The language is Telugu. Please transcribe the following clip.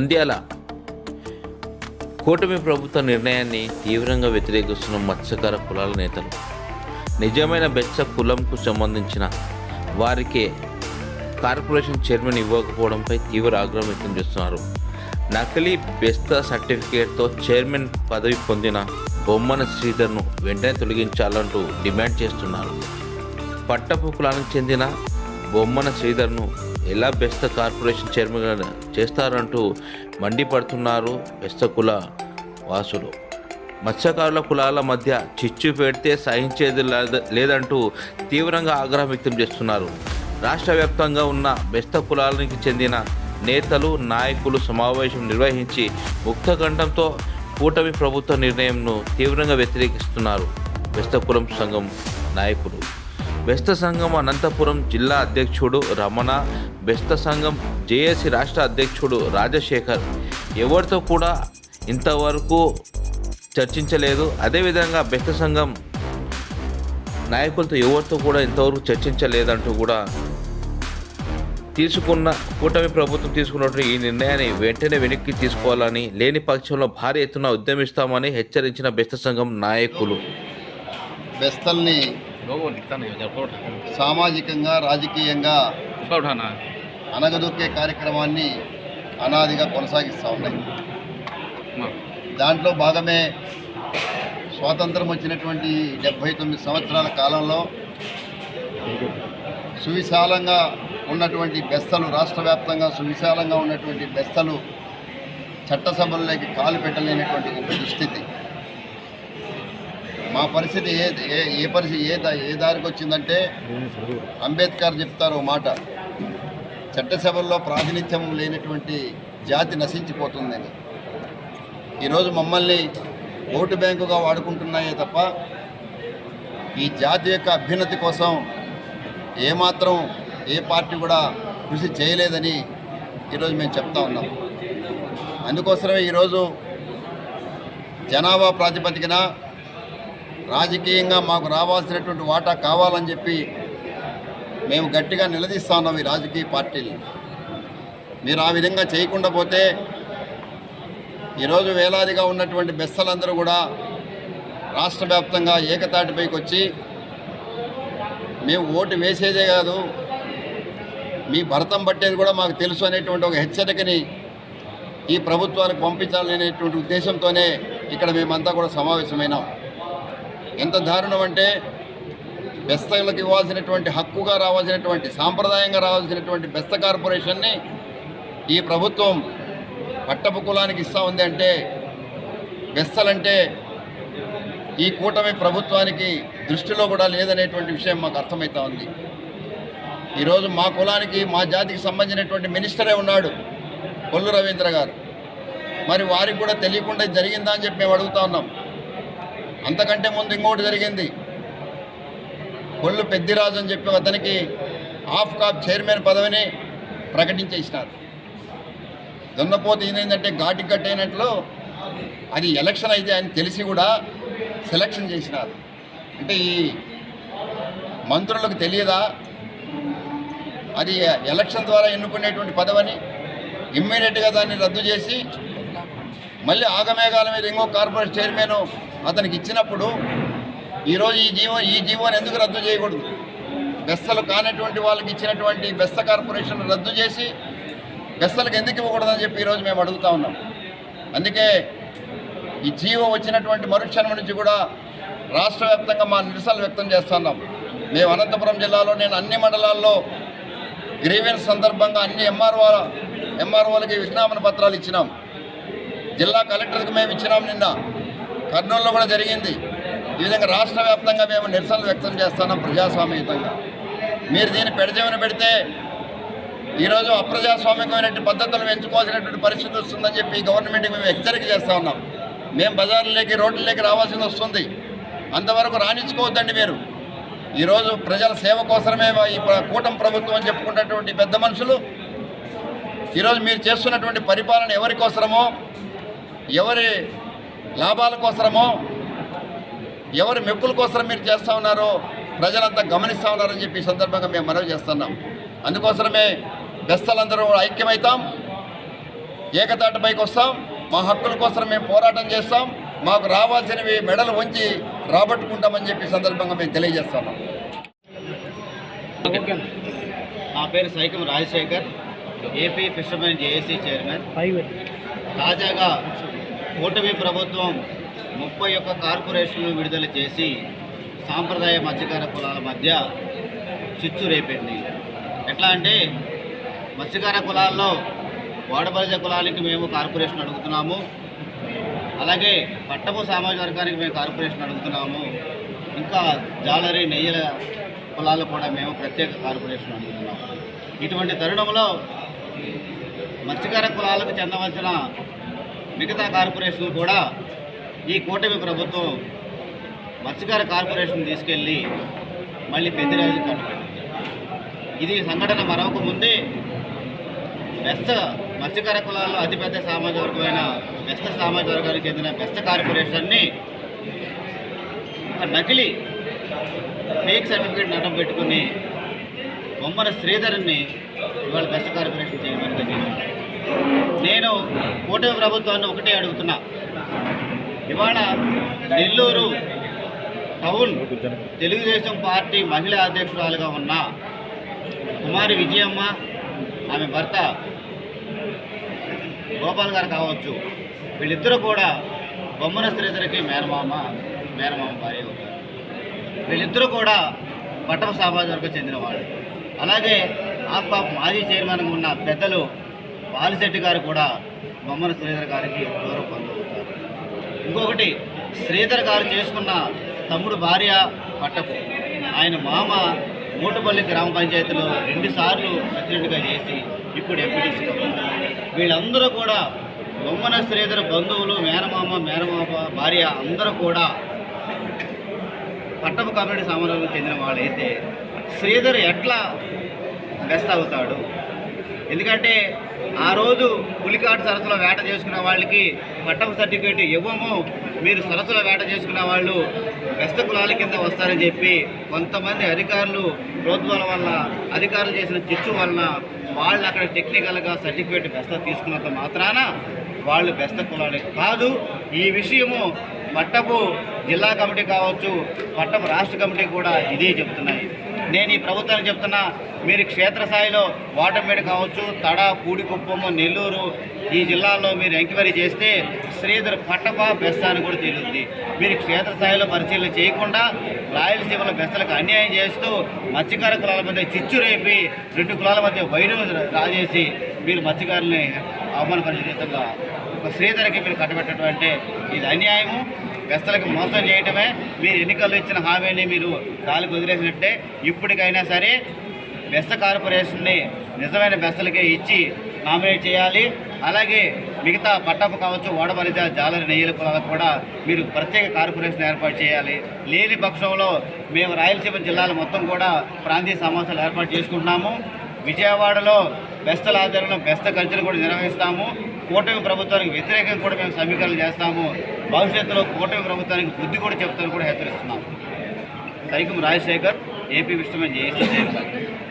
నంద్యాల. కూటమి ప్రభుత్వ నిర్ణయాన్ని తీవ్రంగా వ్యతిరేకిస్తున్న మత్స్యకార కులాల నేతలు నిజమైన బెచ్చ కులంకు సంబంధించిన వారికే కార్పొరేషన్ చైర్మన్ ఇవ్వకపోవడంపై తీవ్ర ఆగ్రహం వ్యక్తం చేస్తున్నారు. నకిలీ బెస్త సర్టిఫికేట్తో చైర్మన్ పదవి పొందిన బొమ్మన శ్రీధర్ను వెంటనే తొలగించాలంటూ డిమాండ్ చేస్తున్నారు. పట్టపు కులానికి చెందిన బొమ్మన శ్రీధర్ను ఎలా బెస్త కార్పొరేషన్ చైర్మన్ చేస్తారంటూ మండిపడుతున్నారు బెస్త కుల వాసులు. మత్స్యకారుల కులాల మధ్య చిచ్చు పెడితే సహించేది లేద- లేదంటూ తీవ్రంగా ఆగ్రహం వ్యక్తం చేస్తున్నారు. రాష్ట్ర వ్యాప్తంగా ఉన్న బెస్త కులానికి చెందిన నేతలు నాయకులు సమావేశం నిర్వహించి ముక్తకంఠంతో కూటమి ప్రభుత్వ నిర్ణయంను తీవ్రంగా వ్యతిరేకిస్తున్నారు బెస్త కులం సంఘం నాయకులు. బెస్త సంఘం అనంతపురం జిల్లా అధ్యక్షుడు రమణ బెస్త సంఘం జేఏసీ రాష్ట్ర అధ్యక్షుడు రాజశేఖర్. ఎవరితో కూడా ఇంతవరకు చర్చించలేదు. అదేవిధంగా బెస్త సంఘం నాయకులతో ఎవరితో కూడా ఇంతవరకు చర్చించలేదంటూ కూడా తీసుకున్న కూటమి ప్రభుత్వం తీసుకున్నటువంటి ఈ నిర్ణయాన్ని వెంటనే వెనక్కి తీసుకోవాలని లేని పక్షంలో భారీ ఎత్తున ఉద్యమిస్తామని హెచ్చరించిన బెస్త సంఘం నాయకులు. బెస్తల్ని సామాజికంగా రాజకీయంగా అనగదొక్కే కార్యక్రమాన్ని అనాదిగా కొనసాగిస్తూ ఉన్నాయి. దాంట్లో భాగమే స్వాతంత్రం వచ్చినటువంటి డెబ్భై తొమ్మిది సంవత్సరాల కాలంలో సువిశాలంగా ఉన్నటువంటి బెస్తలు రాష్ట్ర వ్యాప్తంగా సువిశాలంగా ఉన్నటువంటి బెస్తలు చట్టసభల్లోకి కాలు పెట్టలేనటువంటి దుస్థితి. మా పరిస్థితి ఏ ఏ ఏ పరిస్థితి ఏ దా- ఏ దారికి వచ్చిందంటే అంబేద్కర్ చెప్తారు మాట. చట్టసభల్లో ప్రాతినిధ్యం లేనటువంటి జాతి నశించిపోతుందని. ఈరోజు మమ్మల్ని ఓటు బ్యాంకుగా వాడుకుంటున్నాయే తప్ప ఈ జాతి యొక్క అభ్యున్నతి కోసం ఏమాత్రం ఏ పార్టీ కూడా కృషి చేయలేదని ఈరోజు మేము చెప్తా ఉన్నాం. అందుకోసమే ఈరోజు జనాభా ప్రాతిపదికన రాజకీయంగా మాకు రావాల్సినటువంటి వాటా కావాలని చెప్పి మేము గట్టిగా నిలదీస్తా ఉన్నాం ఈ రాజకీయ పార్టీలు మీరు ఆ విధంగా చేయకుండా పోతే ఈరోజు వేలాదిగా ఉన్నటువంటి బెస్సలందరూ కూడా రాష్ట్ర వ్యాప్తంగా ఏకతాటిపైకి వచ్చి మేము ఓటు వేసేదే కాదు మీ భరతం పట్టేది కూడా మాకు తెలుసు అనేటువంటి ఒక హెచ్చరికని ఈ ప్రభుత్వానికి పంపించాలనేటువంటి ఉద్దేశంతోనే ఇక్కడ మేమంతా కూడా సమావేశమైనాం. ఎంత దారుణం అంటే బెస్తలకు ఇవ్వాల్సినటువంటి హక్కుగా రావాల్సినటువంటి సాంప్రదాయంగా రావాల్సినటువంటి బెస్త కార్పొరేషన్ని ఈ ప్రభుత్వం పట్టపు కులానికి ఇస్తా ఉంది అంటే బెస్తలంటే ఈ కూటమి ప్రభుత్వానికి దృష్టిలో కూడా లేదనేటువంటి విషయం మాకు అర్థమవుతా ఉంది. ఈరోజు మా కులానికి మా జాతికి సంబంధించినటువంటి మినిస్టరే ఉన్నాడు కొల్లు రవీంద్ర గారు. మరి వారికి కూడా తెలియకుండా జరిగిందా అని చెప్పి మేము అడుగుతా ఉన్నాం. అంతకంటే ముందు ఇంకోటి జరిగింది. కొల్లు పెద్దిరాజు అని చెప్పి అతనికి ఆఫ్ కాప్ చైర్మన్ పదవిని ప్రకటించేసినారు. దున్నపోతే ఏంటంటే ఘాటి కట్టైనట్లు అది ఎలక్షన్ అయితే అని తెలిసి కూడా సెలక్షన్ చేసినారు. అంటే ఈ మంత్రులకు తెలియదా? అది ఎలక్షన్ ద్వారా ఎన్నుకునేటువంటి పదవని ఇమ్మీడియట్గా దాన్ని రద్దు చేసి మళ్ళీ ఆగమేఘాల మీద ఇంకో కార్పొరేట్ చైర్మన్ అతనికి ఇచ్చినప్పుడు ఈరోజు ఈ జీవో ఈ జీవోని ఎందుకు రద్దు చేయకూడదు? బెస్సలు కానటువంటి వాళ్ళకి ఇచ్చినటువంటి బెస్త కార్పొరేషన్ రద్దు చేసి బెస్సలకు ఎందుకు ఇవ్వకూడదని చెప్పి ఈరోజు మేము అడుగుతా ఉన్నాం. అందుకే ఈ జీవో వచ్చినటువంటి మరుక్షణం నుంచి కూడా రాష్ట్ర వ్యాప్తంగా మా నిరసనలు వ్యక్తం చేస్తున్నాం మేము అనంతపురం జిల్లాలో నేను అన్ని మండలాల్లో గ్రీవెన్స్ సందర్భంగా అన్ని ఎంఆర్ఓ ఎంఆర్ఓలకి విజ్ఞాపన పత్రాలు ఇచ్చినాం. జిల్లా కలెక్టర్కి మేము ఇచ్చినాం నిన్న. కర్నూలులో కూడా జరిగింది. ఈ విధంగా రాష్ట్ర వ్యాప్తంగా మేము నిరసనలు వ్యక్తం చేస్తున్నాం ప్రజాస్వామ్యయుతంగా. మీరు దీన్ని పెడజేమని పెడితే ఈరోజు అప్రజాస్వామికమైనటువంటి పద్ధతులను ఎంచుకోవాల్సినటువంటి పరిస్థితి వస్తుందని చెప్పి గవర్నమెంట్కి మేము హెచ్చరిక చేస్తూ ఉన్నాం. మేము బజార్లోకి రోడ్లకి రావాల్సింది వస్తుంది. అంతవరకు రాణించుకోవద్దండి మీరు. ఈరోజు ప్రజల సేవ కోసమే ఈ కూటమి ప్రభుత్వం అని చెప్పుకున్నటువంటి పెద్ద మనుషులు. ఈరోజు మీరు చేస్తున్నటువంటి పరిపాలన ఎవరికోవసరమో ఎవరి లాభాల కోసరమో ఎవరి మెప్పుల కోసం మీరు చేస్తూ ఉన్నారో ప్రజలంతా గమనిస్తూ ఉన్నారని చెప్పి ఈ సందర్భంగా మేము మనవి చేస్తున్నాం. అందుకోసమే బెస్తలందరూ ఐక్యమవుతాం. ఏకతాటిపైకి వస్తాం. మా హక్కుల కోసం మేము పోరాటం చేస్తాం. మాకు రావాల్సినవి మెడలు వంచి రాబట్టుకుంటామని చెప్పి ఈ సందర్భంగా మేము తెలియజేస్తున్నాం. నా పేరు Saikam Rajasekhar. AP fishermen JAC chairman. తాజాగా కూటమి ప్రభుత్వం ముప్పై ఒక్క కార్పొరేషన్లు విడుదల చేసి సాంప్రదాయ మత్స్యకార కులాల మధ్య చిచ్చు రేపింది. ఎట్లా అంటే మత్స్యకార కులాల్లో వాడబలిజ కులానికి మేము కార్పొరేషన్ అడుగుతున్నాము. అలాగే పట్టపు సామాజిక వర్గానికి మేము కార్పొరేషన్ అడుగుతున్నాము. ఇంకా జాలరీ నెయ్యల కులాలు కూడా మేము ప్రత్యేక కార్పొరేషన్ అడుగుతున్నాము. ఇటువంటి తరుణంలో మత్స్యకార కులాలకు చెందవలసిన మిగతా కార్పొరేషన్లు కూడా ఈ కూటమి ప్రభుత్వం మత్స్యకార కార్పొరేషన్ తీసుకెళ్ళి మళ్ళీ పెద్దిరాజు కట్టుకుంది ఇది సంఘటన మరొక ముందే బెస్త మత్స్యకార కులాల్లో అతిపెద్ద సామాజిక వర్గమైన బెస్త సామాజిక వర్గానికి చెందిన బెస్త కార్పొరేషన్ని ఒక నకిలీ ఫేక్ సర్టిఫికేట్ నటం పెట్టుకుని బొమ్మన శ్రీధర్ని ఇవాళ బెస్ట్ కార్పొరేషన్ చేయమని తెలియజేశారు. నేను కూటమి ప్రభుత్వాన్ని ఒకటే అడుగుతున్నా. ఇవాళ నెల్లూరు టౌన్ తెలుగుదేశం పార్టీ మహిళా అధ్యక్షురాలుగా ఉన్న కుమారి విజయమ్మ ఆమె భర్త గోపాల్ గారు కావచ్చు వీళ్ళిద్దరూ కూడా బొమ్మన శ్రీధర్కి మేనమామ మేనమామ భార్య అవుతారు. వీళ్ళిద్దరూ కూడా పట్టణ సామాజిక వర్గం చెందినవాళ్ళు అలాగే ఆఫ్ మాజీ చైర్మన్గా ఉన్న పెద్దలు బాలిశెట్టి గారు కూడా బొమ్మన శ్రీధర్ గారికి గౌరవ పొందుతారు ఇంకొకటి శ్రీధర్ గారు చేసుకున్న తమ్ముడు భార్య పట్టపు. ఆయన మామ మూటపల్లి గ్రామ పంచాయతీలో రెండుసార్లు ప్రెసిడెంట్గా చేసి ఇప్పుడు ఎంపీటీసీగా ఉన్నారు వీళ్ళందరూ కూడా బొమ్మన శ్రీధర్ బంధువులు మేనమామ మేనమామ భార్య అందరూ కూడా పట్టపు కమ్యూనిటీ సమాజంలో చెందిన వాళ్ళైతే శ్రీధర్ ఎట్లా బెస్ట్ అవుతాడు? ఎందుకంటే ఆ రోజు పులికాటు సరస్సులో వేట చేసుకున్న వాళ్ళకి పట్టపు సర్టిఫికేట్ ఇవ్వము. మీరు సరస్సులో వేట చేసుకున్న వాళ్ళు బెస్త కులాల కింద వస్తారని చెప్పి కొంతమంది అధికారులు ప్రభుత్వాల వల్ల అధికారులు చేసిన చిచ్చు వలన వాళ్ళు అక్కడ టెక్నికల్గా సర్టిఫికేట్ బెస్త తీసుకున్నంత మాత్రాన వాళ్ళు బెస్త కులాలే కాదు. ఈ విషయము పట్టపు జిల్లా కమిటీ కావచ్చు పట్టపు రాష్ట్ర కమిటీ కూడా ఇదే చెప్తున్నాయి. నేను ఈ ప్రభుత్వానికి చెప్తున్నా మీరు క్షేత్రస్థాయిలో వాటంపేట కావచ్చు తడ పూడికుప్పము నెల్లూరు ఈ జిల్లాల్లో మీరు ఎంక్వైరీ చేస్తే శ్రీధర్ పట్టప బెస్త అని కూడా తెలుస్తుంది మీరు క్షేత్రస్థాయిలో పరిశీలన చేయకుండా రాయలసీమలో బెస్తలకు అన్యాయం చేస్తూ మత్స్యకార కులాల మధ్య చిచ్చు రేపి రెండు కులాల మధ్య వైరం రాజేసి మీరు మత్స్యకారుల్ని అవమానపరిచే విధంగా ఒక శ్రీధరికి మీరు కట్టబెట్టడం అంటే ఇది అన్యాయము. వ్యస్తలకు మోసం చేయటమే మీరు ఎన్నికల్లో ఇచ్చిన హామీని మీరు గాలికి వదిలేసినట్టే ఇప్పటికైనా సరే బెస్త కార్పొరేషన్ని నిజమైన బెస్తలకే ఇచ్చి నామినేట్ చేయాలి. అలాగే మిగతా పట్టపు కావచ్చు ఓడబలిత జాలరి నెయ్యల కులాలకు కూడా మీరు ప్రత్యేక కార్పొరేషన్ ఏర్పాటు చేయాలి. లేని పక్షంలో మేము రాయలసీమ జిల్లాలు మొత్తం కూడా ప్రాంతీయ సమావేశాలు ఏర్పాటు చేసుకుంటున్నాము. విజయవాడలో బెస్తల ఆధ్వర్యంలో బెస్త ఖర్చులు కూడా నిర్వహిస్తాము. కూటమి ప్రభుత్వానికి వ్యతిరేకంగా కూడా మేము సమీకరణ చేస్తాము. భవిష్యత్తులో కూటమి ప్రభుత్వానికి బుద్ధి కూడా చెప్తాను కూడా హెచ్చరిస్తున్నాము Saikam Rajasekhar AP fishermen JAC